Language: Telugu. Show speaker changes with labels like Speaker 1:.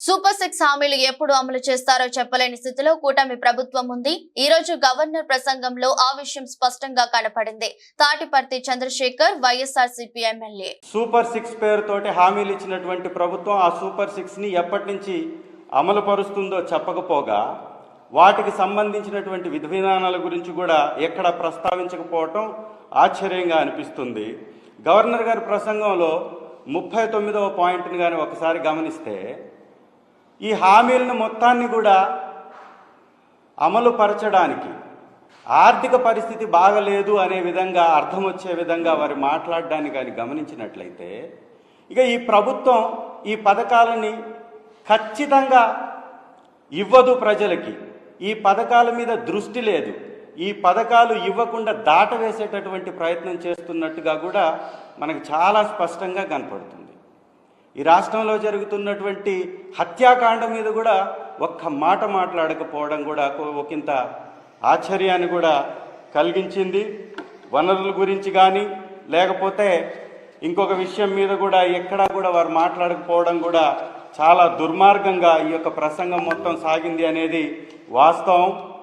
Speaker 1: సూపర్ సిక్స్ హామీలు ఎప్పుడు అమలు చేస్తారో చెప్పలేని స్థితిలో కూటమి ప్రభుత్వం ఉంది. ఈ రోజు గవర్నర్ ప్రసంగంలో ఆ విషయం స్పష్టంగా కనపడింది. Tatiparthi Chandrasekhar YSR CP MLA.
Speaker 2: Super six పేరుతోటి హామీలు ఇచ్చినటువంటి ప్రభుత్వం ఆ సూపర్ సిక్స్ని ఎప్పటి నుంచి అమలు పరుస్తుందో చెప్పకపోగా వాటికి సంబంధించినటువంటి విధి విధానాల గురించి కూడా ఎక్కడ ప్రస్తావించకపోవటం ఆశ్చర్యంగా అనిపిస్తుంది. గవర్నర్ గారి ప్రసంగంలో ముప్పై తొమ్మిదవ పాయింట్ని కానీ ఒకసారి గమనిస్తే ఈ హామీలను మొత్తాన్ని కూడా అమలు పరచడానికి ఆర్థిక పరిస్థితి బాగలేదు అనే విధంగా అర్థం వచ్చే విధంగా వారు మాట్లాడడాన్ని కానీ గమనించినట్లయితే ఇక ఈ ప్రభుత్వం ఈ పథకాలని ఖచ్చితంగా ఇవ్వదు ప్రజలకి. ఈ పథకాల మీద దృష్టి లేదు. ఈ పథకాలు ఇవ్వకుండా దాటవేసేటటువంటి ప్రయత్నం చేస్తున్నట్టుగా కూడా మనకు చాలా స్పష్టంగా కనపడుతుంది. ఈ రాష్ట్రంలో జరుగుతున్నటువంటి హత్యాకాండ మీద కూడా ఒక్క మాట మాట్లాడకపోవడం కూడా ఒకంత ఆశ్చర్యాన్ని కూడా కలిగించింది. వనరుల గురించి కానీ లేకపోతే ఇంకొక విషయం మీద కూడా ఎక్కడా కూడా వారు మాట్లాడకపోవడం కూడా చాలా దుర్మార్గంగా ఈ యొక్క ప్రసంగం మొత్తం సాగింది అనేది వాస్తవం.